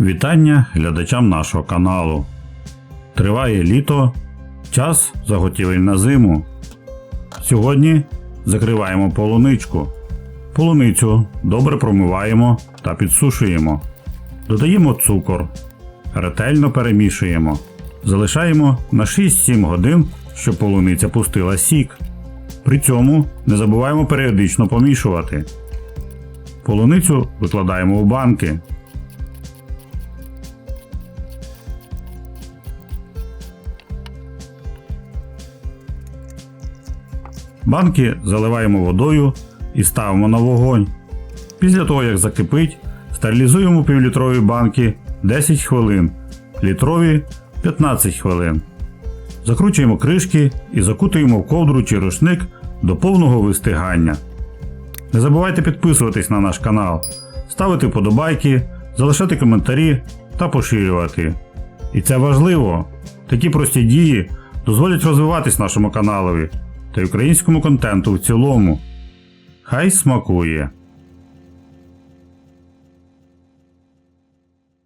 Вітання глядачам нашого каналу. Триває літо, час заготівель на зиму. Сьогодні закриваємо полуничку. Полуницю добре промиваємо та підсушуємо. Додаємо цукор. Ретельно перемішуємо. Залишаємо на 6-7 годин, щоб полуниця пустила сік. При цьому не забуваємо періодично помішувати. Полуницю викладаємо у банки. Банки заливаємо водою і ставимо на вогонь. Після того, як закипить, стерилізуємо півлітрові банки 10 хвилин, літрові 15 хвилин. Закручуємо кришки і закутуємо в ковдру чи рушник до повного вистигання. Не забувайте підписуватись на наш канал, ставити вподобайки, залишати коментарі та поширювати. І це важливо. Такі прості дії дозволять розвиватись нашому каналові та й українському контенту в цілому. Хай смакує!